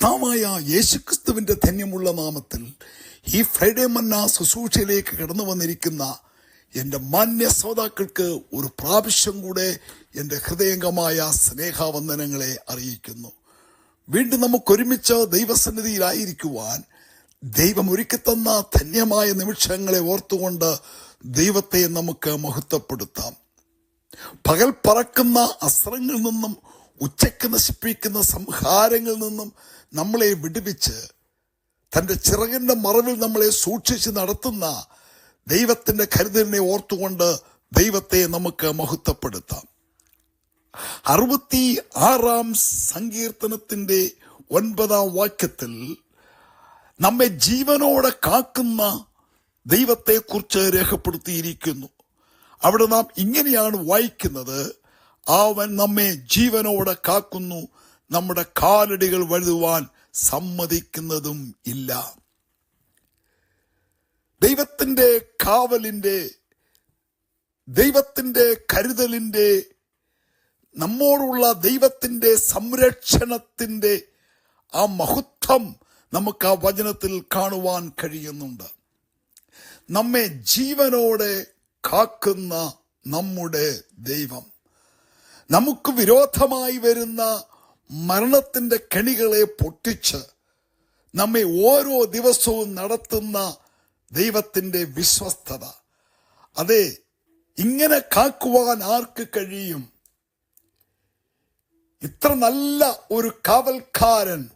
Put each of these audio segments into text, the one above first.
കർത്താവായ യേശുക്രിസ്തുവിന്റെ ധന്യമുള്ള നാമത്തിൽ ഈ ഫ്രൈഡേ മന്ന ശുശ്രൂഷയിലേക്ക് കടന്നു വന്നിരിക്കുന്ന എന്റെ മാന്യ ശ്രോതാക്കൾക്ക് ഒരു പ്രാവശ്യം കൂടെ എന്റെ ഹൃദയംഗമായ സ്നേഹവന്ദനങ്ങളെ അറിയിക്കുന്നു. വീണ്ടും നമുക്കൊരുമിച്ച് ദൈവസന്നിധിയിലായിരിക്കുവാൻ ദൈവം ഒരുക്കിത്തന്ന ധന്യമായ നിമിഷങ്ങളെ ഓർത്തുകൊണ്ട് ദൈവത്തെ നമുക്ക് മഹത്വപ്പെടുത്താം. പകൽ പറക്കുന്ന അസ്ത്രങ്ങളിൽ നിന്നും ഉച്ചയ്ക്ക് നശിപ്പിക്കുന്ന സംഹാരങ്ങളിൽ നിന്നും നമ്മളെ വിടുവിച്ച് തന്റെ ചിറകിന്റെ മറവിൽ നമ്മളെ സൂക്ഷിച്ച് നടത്തുന്ന ദൈവത്തിന്റെ കരുതലിനെ ഓർത്തുകൊണ്ട് ദൈവത്തെ നമുക്ക് മഹത്വപ്പെടുത്താം. അറുപത്തി ആറാം സങ്കീർത്തനത്തിന്റെ ഒൻപതാം വാക്യത്തിൽ നമ്മെ ജീവനോടെ കാക്കുന്ന ദൈവത്തെക്കുറിച്ച് രേഖപ്പെടുത്തിയിരിക്കുന്നു. അവിടെ നാം ഇങ്ങനെയാണ് വായിക്കുന്നത് അവൻ നമ്മെ ജീവനോടെ കാക്കുന്നു നമ്മുടെ കാലടികൾ വഴുതുവാൻ സമ്മതിക്കുന്നതും ഇല്ല. ദൈവത്തിന്റെ കാവലിന്റെ ദൈവത്തിന്റെ കരുതലിന്റെ നമ്മോടുള്ള ദൈവത്തിന്റെ സംരക്ഷണത്തിന്റെ ആ മഹത്വം നമുക്ക് ആ വചനത്തിൽ കാണുവാൻ കഴിയുന്നുണ്ട്. നമ്മെ ജീവനോടെ കാക്കുന്ന നമ്മുടെ ദൈവം. നമുക്ക് വിരോധമായി വരുന്ന മരണത്തിന്റെ കെണികളെ പൊട്ടിച്ച് നമ്മെ ഓരോ ദിവസവും നടത്തുന്ന ദൈവത്തിന്റെ വിശ്വസ്തത. അതെ ഇങ്ങനെ കാക്കുവാൻ ആർക്ക് കഴിയും? ഇത്ര നല്ല ഒരു കാവൽക്കാരൻ.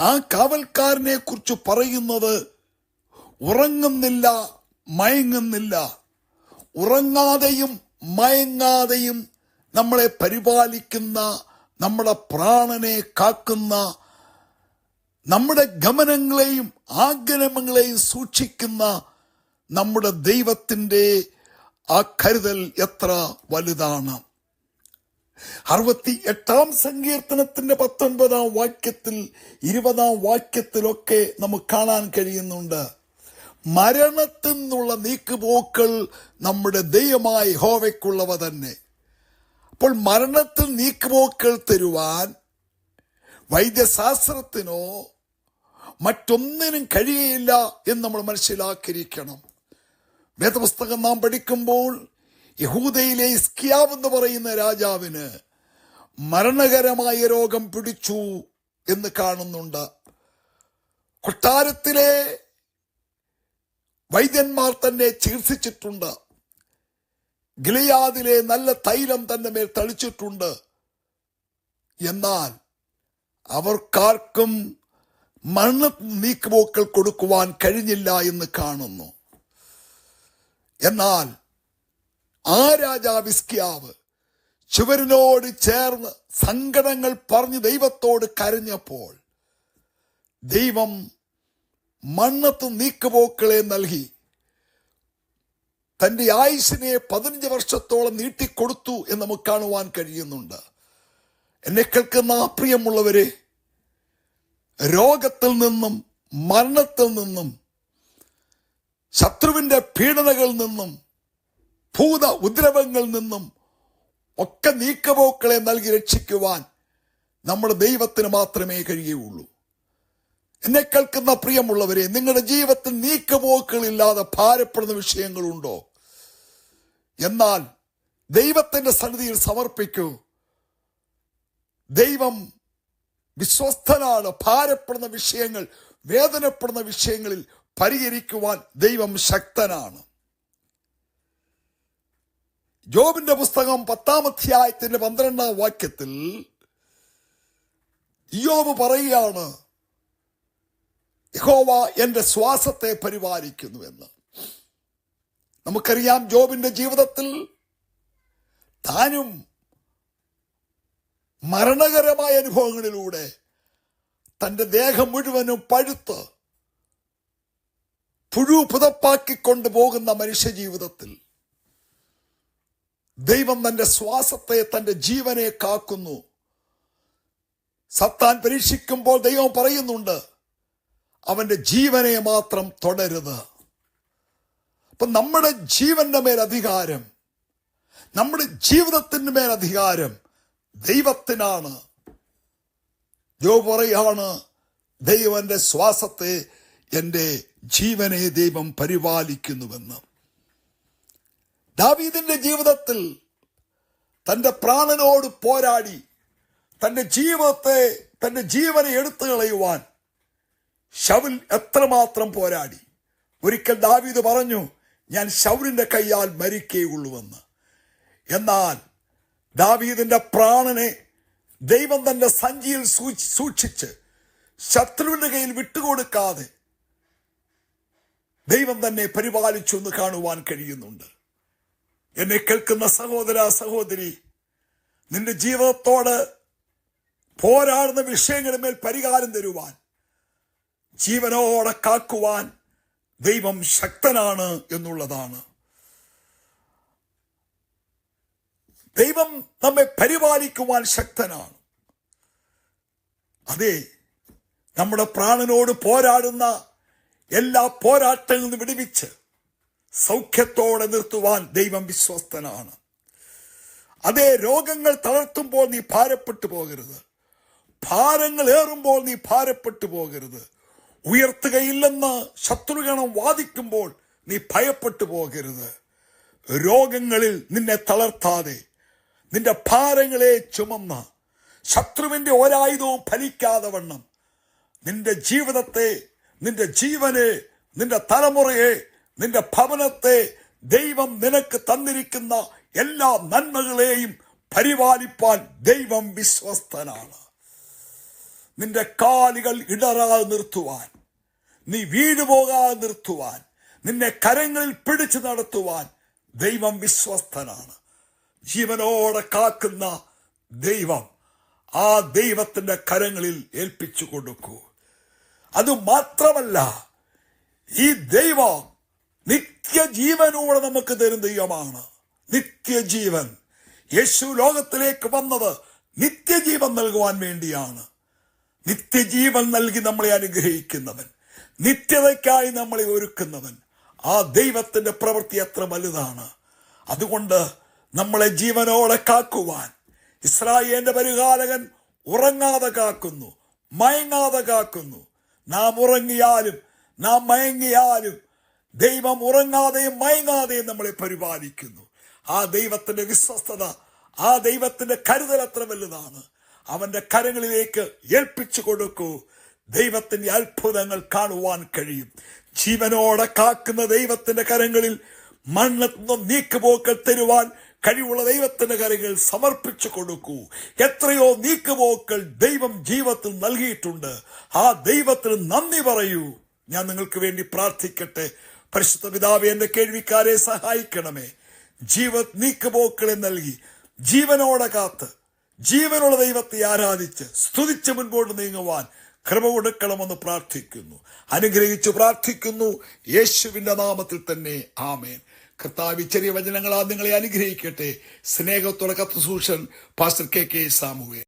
ആ കാവൽക്കാരനെ കുറിച്ച് പറയുന്നത് ഉറങ്ങുന്നില്ല മയങ്ങുന്നില്ല. ഉറങ്ങാതെയും മയങ്ങാതെയും നമ്മളെ പരിപാലിക്കുന്ന നമ്മുടെ പ്രാണനെ കാക്കുന്ന നമ്മുടെ ഗമനങ്ങളെയും ആഗ്രഹങ്ങളെയും സൂക്ഷിക്കുന്ന നമ്മുടെ ദൈവത്തിന്റെ ആ കരുതൽ എത്ര വലുതാണ്. അറുപത്തി എട്ടാം സങ്കീർത്തനത്തിന്റെ പത്തൊൻപതാം വാക്യത്തിൽ ഇരുപതാം വാക്യത്തിലൊക്കെ നമുക്ക് കാണാൻ കഴിയുന്നുണ്ട്. മരണത്തിൽ നിന്നുള്ള നീക്കുപോക്കൾ നമ്മുടെ ദൈവമായി ഹോവയ്ക്കുള്ളവ തന്നെ. അപ്പോൾ മരണത്തിൽ നീക്കുപോക്കൾ തരുവാൻ വൈദ്യശാസ്ത്രത്തിനോ മറ്റൊന്നിനും കഴിയയില്ല എന്ന് നമ്മൾ മനസ്സിലാക്കിയിരിക്കണം. വേദപുസ്തകം നാം പഠിക്കുമ്പോൾ യഹൂദയിലെ ഇസ്കിയാവ് എന്ന് പറയുന്ന രാജാവിന് മരണകരമായ രോഗം പിടിച്ചു എന്ന് കാണുന്നുണ്ട്. കൊട്ടാരത്തിലെ വൈദ്യന്മാർ തന്നെ ചികിത്സിച്ചിട്ടുണ്ട്. ഗിലിയാദിലെ നല്ല തൈലം തന്റെ മേൽ തളിച്ചിട്ടുണ്ട്. എന്നാൽ അവർക്കാർക്കും മണ്ണ് നീക്കുപോക്കൾ കൊടുക്കുവാൻ കഴിഞ്ഞില്ല എന്ന് കാണുന്നു. എന്നാൽ ആ രാജാവിസ്കിയാവ് ചുവരിനോട് ചേർന്ന് സങ്കടങ്ങൾ പറഞ്ഞ് ദൈവത്തോട് കരഞ്ഞപ്പോൾ ദൈവം മണ്ണത്ത് നീക്കുപോക്കളെ നൽകി. തന്റെ ആയുസിനെ പതിനഞ്ച് വർഷത്തോളം നീട്ടിക്കൊടുത്തു എന്ന് നമുക്ക് കാണുവാൻ കഴിയുന്നുണ്ട്. എന്നെ കേൾക്കുന്ന പ്രിയമുള്ളവരെ രോഗത്തിൽ നിന്നും മരണത്തിൽ നിന്നും ശത്രുവിന്റെ പീഡനകളിൽ നിന്നും ഭൂത ഉദ്രവങ്ങളിൽ നിന്നും ഒക്കെ നീക്കപോക്കളെ നൽകി രക്ഷിക്കുവാൻ നമ്മുടെ ദൈവത്തിന് മാത്രമേ കഴിയുകയുള്ളൂ. എന്നെ കേൾക്കുന്ന പ്രിയമുള്ളവരെ നിങ്ങളുടെ ജീവിതത്തിൽ നീക്കപോക്കുകളില്ലാതെ ഭാരപ്പെടുന്ന വിഷയങ്ങളുണ്ടോ? എന്നാൽ ദൈവത്തിന്റെ സന്നിധിയിൽ സമർപ്പിക്കൂ. ദൈവം വിശ്വസ്തനാണ്. ഭാരപ്പെടുന്ന വിഷയങ്ങൾ വേദനപ്പെടുന്ന വിഷയങ്ങളിൽ പരിഹരിക്കുവാൻ ദൈവം ശക്തനാണ്. ജോബിന്റെ പുസ്തകം പത്താം അധ്യായത്തിന്റെ പന്ത്രണ്ടാം വാക്യത്തിൽ യോബ് പറയുകയാണ് യഹോവ എന്റെ ശ്വാസത്തെ പരിപാലിക്കുന്നുവെന്ന് നമുക്കറിയാം ജോബിന്റെ ജീവിതത്തിൽ താനും മരണകരമായ അനുഭവങ്ങളിലൂടെ തന്റെ ദേഹം മുഴുവനും പഴുത്ത് പുഴു പുതപ്പാക്കിക്കൊണ്ട് മനുഷ്യ ജീവിതത്തിൽ ദൈവം തന്റെ ശ്വാസത്തെ തന്റെ ജീവനെ കാക്കുന്നു. സത്താൻ പരീക്ഷിക്കുമ്പോൾ ദൈവം പറയുന്നുണ്ട് അവന്റെ ജീവനെ മാത്രം തുടരുത്. അപ്പൊ നമ്മുടെ ജീവന്റെ മേൽ അധികാരം നമ്മുടെ ജീവിതത്തിന്റെ മേൽ അധികാരം ദൈവത്തിനാണ്. ജോ പറയാണ് ദൈവന്റെ ശ്വാസത്തെ എന്റെ ജീവനെ ദൈവം പരിപാലിക്കുന്നുവെന്ന്. ദാവീദിന്റെ ജീവിതത്തിൽ തന്റെ പ്രാണനോട് പോരാടി തന്റെ ജീവിതത്തെ തന്റെ ജീവനെ എടുത്തു കളയുവാൻ ഷവിൽ എത്രമാത്രം പോരാടി. ഒരിക്കൽ ദാവീദ് പറഞ്ഞു ഞാൻ ശൗരിന്റെ കയ്യാൽ മരിക്കേയുള്ളൂവെന്ന്. എന്നാൽ ദാവീദിന്റെ പ്രാണനെ ദൈവം തന്റെ സഞ്ചിയിൽ സൂക്ഷി- സൂക്ഷിച്ച് ശത്രുവിന്റെ കയ്യിൽ വിട്ടുകൊടുക്കാതെ ദൈവം തന്നെ പരിപാലിച്ചു എന്ന് കാണുവാൻ കഴിയുന്നുണ്ട്. എന്നെ കേൾക്കുന്ന സഹോദര സഹോദരി നിന്റെ ജീവിതത്തോട് പോരാടുന്ന വിഷയങ്ങളുടെ മേൽ പരിഹാരം തരുവാൻ ജീവനോടെ കാക്കുവാൻ ദൈവം ശക്തനാണ് എന്നുള്ളതാണ്. ദൈവം നമ്മെ പരിപാലിക്കുവാൻ ശക്തനാണ്. അതെ നമ്മുടെ പ്രാണനോട് പോരാടുന്ന എല്ലാ പോരാട്ടങ്ങളിൽ നിന്ന് വിടുവിച്ച് സൗഖ്യത്തോടെ നിർത്തുവാൻ ദൈവം വിശ്വസ്തനാണ്. അതേ രോഗങ്ങൾ തളർത്തുമ്പോൾ നീ ഭാരപ്പെട്ടു പോകരുത്. ഭാരങ്ങൾ ഏറുമ്പോൾ നീ ഭാരപ്പെട്ടു പോകരുത്. ഉയർത്തുകയില്ലെന്ന് ശത്രുഗണം വാദിക്കുമ്പോൾ നീ ഭയപ്പെട്ടു പോകരുത്. രോഗങ്ങളിൽ നിന്നെ തളർത്താതെ നിന്റെ ഭാരങ്ങളെ ചുമന്ന ശത്രുവിന്റെ ഒരായുധവും ഫലിക്കാതെ വണ്ണം. നിന്റെ ജീവിതത്തെ നിന്റെ ജീവനെ നിന്റെ തലമുറയെ നിന്റെ ഭവനത്തെ ദൈവം നിനക്ക് തന്നിരിക്കുന്ന എല്ലാ നന്മകളെയും പരിപാലിപ്പാൻ ദൈവം വിശ്വസ്തനാണ്. നിന്റെ കാലുകൾ ഇടറാതെ നിർത്തുവാൻ. നീ വീട് പോകാതെ നിർത്തുവാൻ. നിന്നെ കരങ്ങളിൽ പിടിച്ചു നടത്തുവാൻ ദൈവം വിശ്വസ്തനാണ്. ജീവനോടെ കാക്കുന്ന ദൈവം ആ ദൈവത്തിന്റെ കരങ്ങളിൽ ഏൽപ്പിച്ചു കൊടുക്കൂ. അത് മാത്രമല്ല ഈ ദൈവം നിത്യജീവനൂടെ നമുക്ക് തരും ദൈവമാണ്. നിത്യജീവൻ. യേശു ലോകത്തിലേക്ക് വന്നത് നിത്യജീവൻ നൽകുവാൻ വേണ്ടിയാണ്. നിത്യജീവൻ നൽകി നമ്മളെ അനുഗ്രഹിക്കുന്നവൻ. നിത്യതയ്ക്കായി നമ്മളെ ഒരുക്കുന്നവൻ. ആ ദൈവത്തിന്റെ പ്രവൃത്തി എത്ര വലുതാണ്. അതുകൊണ്ട് നമ്മളെ ജീവനോടെ കാക്കുവാൻ ഇസ്രായേലിന്റെ പരിഹാരകൻ ഉറങ്ങാതെ കാക്കുന്നു മയങ്ങാതെ കാക്കുന്നു. നാം ഉറങ്ങിയാലും നാം മയങ്ങിയാലും ദൈവം ഉറങ്ങാതെയും മയങ്ങാതെയും നമ്മളെ പരിപാലിക്കുന്നു. ആ ദൈവത്തിന്റെ വിശ്വസ്തത ആ ദൈവത്തിന്റെ കരുതൽ അത്ര വലുതാണ്. അവന്റെ കരങ്ങളിലേക്ക് ഏൽപ്പിച്ചു കൊടുക്കൂ. ദൈവത്തിന്റെ അത്ഭുതങ്ങൾ കാണുവാൻ കഴിയും. ജീവനോടെ കാക്കുന്ന ദൈവത്തിന്റെ കരങ്ങളിൽ മണ്ണെത്തുന്ന നീക്കുപോക്കൽ തരുവാൻ കഴിവുള്ള ദൈവത്തിന്റെ കരങ്ങൾ സമർപ്പിച്ചു കൊടുക്കൂ. എത്രയോ നീക്കുപോക്കൾ ദൈവം ജീവത്തിൽ നൽകിയിട്ടുണ്ട്. ആ ദൈവത്തിന് നന്ദി പറയൂ. ഞാൻ നിങ്ങൾക്ക് വേണ്ടി പ്രാർത്ഥിക്കട്ടെ. പരിശുദ്ധ പിതാവ് എന്റെ കേൾവിക്കാരെ സഹായിക്കണമേ. ജീവ നീക്കുപോക്കളെ നൽകി ജീവനോടെ കാത്ത് ജീവനുള്ള ദൈവത്തെ ആരാധിച്ച് സ്തുതിച്ച് മുൻപോട്ട് നീങ്ങുവാൻ കൃപ കൊടുക്കണമെന്ന് പ്രാർത്ഥിക്കുന്നു. അനുഗ്രഹിച്ചു പ്രാർത്ഥിക്കുന്നു. യേശുവിന്റെ നാമത്തിൽ തന്നെ ആമേൻ. കർത്താവ് ചെറിയ വചനങ്ങളാ നിങ്ങളെ അനുഗ്രഹിക്കട്ടെ. സ്നേഹത്തോടെ കത്ത് പാസ്റ്റർ കെ കെ സാമുവേ.